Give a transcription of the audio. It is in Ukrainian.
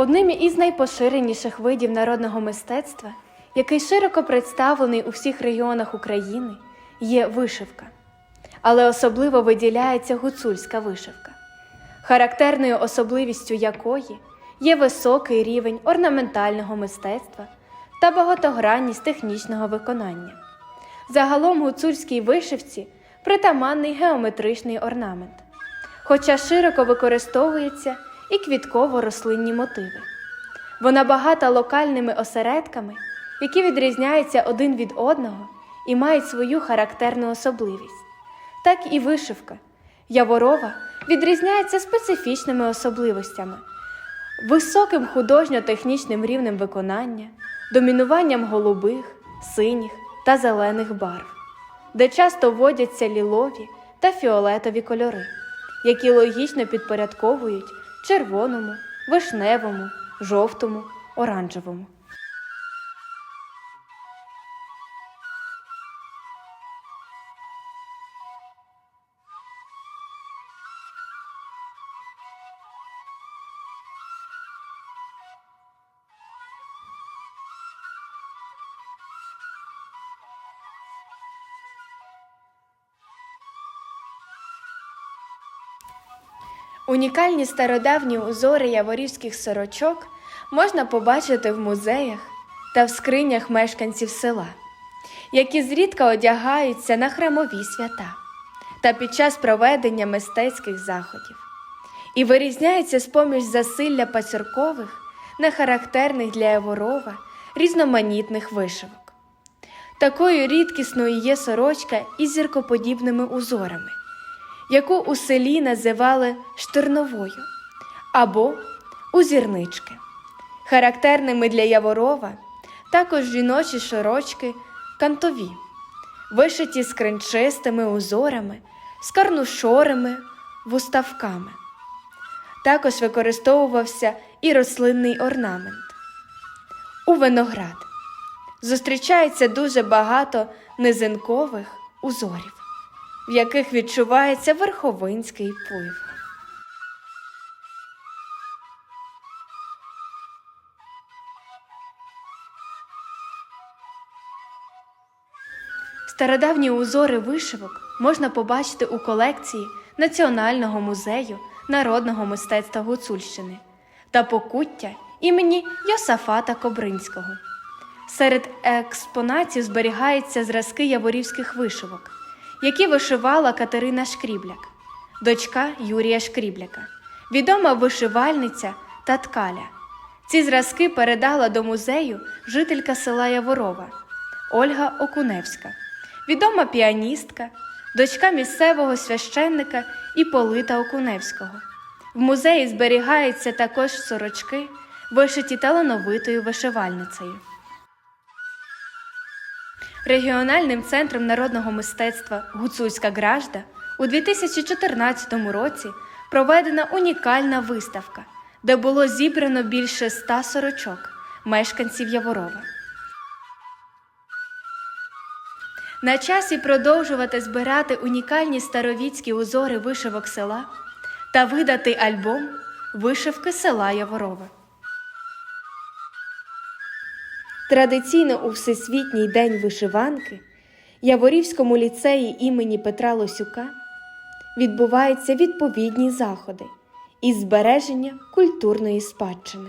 Одним із найпоширеніших видів народного мистецтва, який широко представлений у всіх регіонах України, є вишивка. Але особливо виділяється гуцульська вишивка, характерною особливістю якої є високий рівень орнаментального мистецтва та багатогранність технічного виконання. Загалом гуцульській вишивці притаманний геометричний орнамент, хоча широко використовується і квітково-рослинні мотиви. Вона багата локальними осередками, які відрізняються один від одного і мають свою характерну особливість. Так і вишивка Яворова відрізняється специфічними особливостями, високим художньо-технічним рівнем виконання, домінуванням голубих, синіх та зелених барв, де часто вводяться лілові та фіолетові кольори, які логічно підпорядковують червоному, вишневому, жовтому, оранжевому. Унікальні стародавні узори яворівських сорочок можна побачити в музеях та в скринях мешканців села, які зрідка одягаються на храмові свята та під час проведення мистецьких заходів, і вирізняються з поміж засилля пацюркових, нехарактерних для Яворова різноманітних вишивок. Такою рідкісною є сорочка із зіркоподібними узорами яку у селі називали штирновою або узірнички. Характерними для Яворова також жіночі широчки кантові, вишиті скринчистими узорами, з карнушорими вуставками. Також використовувався і рослинний орнамент. У виноград зустрічається дуже багато низинкових узорів в яких відчувається верховинський вплив. Стародавні узори вишивок можна побачити у колекції Національного музею народного мистецтва Гуцульщини та покуття імені Йосафата Кобринського. Серед експонатів зберігаються зразки яворівських вишивок які вишивала Катерина Шкрібляк, дочка Юрія Шкрібляка, відома вишивальниця та ткаля. Ці зразки передала до музею жителька села Яворова Ольга Окуневська, відома піаністка, дочка місцевого священника Іполита Окуневського. В музеї зберігаються також сорочки, вишиті талановитою вишивальницею. Регіональним центром народного мистецтва Гуцульська Гражда у 2014 році проведена унікальна виставка, де було зібрано більше ста сорочок мешканців Яворова. На часі продовжувати збирати унікальні старовіцькі узори вишивок села та видати альбом Вишивки села Яворова. Традиційно у Всесвітній день вишиванки Яворівському ліцеї імені Петра Лосюка відбуваються відповідні заходи із збереження культурної спадщини.